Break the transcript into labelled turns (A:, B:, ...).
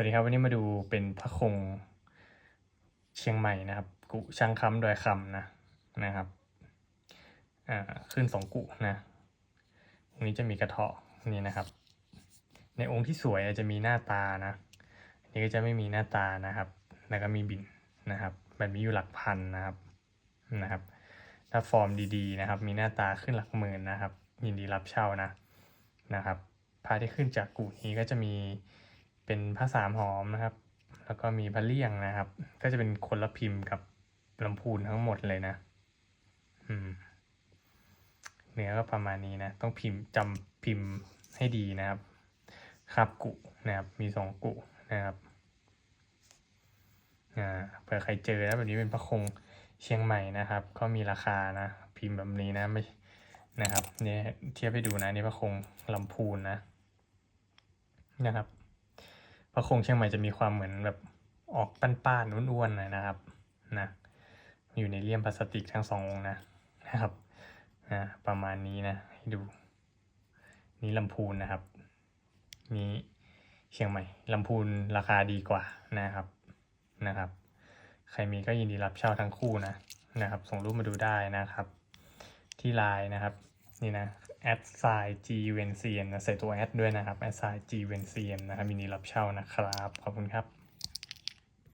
A: วัสดีครับ วันนี้มาดูเป็นพระคงเชียงใหม่นะครับ กุช่างคำดอยคำนะนะครับอ่าขึ้นสองกุนะองนี้จะมีกระเทาะนี่นะครับ ในองค์ที่สวยจะมีหน้าตานะนนี้ก็จะไม่มีหน้าตานะครับ แล้วก็มีบินนะครับ แบบนี้อยู่หลักพันนะครับนะครับ ถ้าฟอร์มดีๆนะครับ มีหน้าตาขึ้นหลักหมื่นนะครับ ยินดีรับเช่านะนะครับพระที่ขึ้นจากกุนี้ก็จะมี เป็นพระสามหอมนะครับ แล้วก็มีพระเลี่ยงนะครับ ก็จะเป็นคนละพิมพ์กับลำพูนทั้งหมดเลยนะ อืม เนื้อก็ประมาณนี้นะ ต้องพิมพ์จำพิมพ์ให้ดีนะครับครับกุนะครับ มีสองกุนะครับ อ่า เผื่อใครเจอนะแบบนี้เป็นพระคงเชียงใหม่นะครับ ก็มีราคานะ พิมพ์แบบนี้นะไม่นะครับเนี่ยเทียบให้ดูนะนี่พระคงลำพูนนะนะครับ พระคงเชียงใหม่จะมีความเหมือนแบบออกป้านๆอ้วนๆหน่อยนะครับนะอยู่ในเลี่ยมพลาสติกทั้งสององค์นะนะครับนะประมาณนี้นะให้ดู นี่ลำพูนนะครับ นี้เชียงใหม่ลำพูนราคาดีกว่านะครับนะครับ ใครมีก็ยินดีรับเช่าทั้งคู่นะนะครับ ส่งรูปมาดูได้นะครับ ที่ไลน์นะครับ นี่นะแอดไซน์ g v n c n นะใส่ตัวแอดด้วยนะครับแอดไซน์ g v n c n นะครับมินดีรับเช่านะครับ ขอบคุณครับ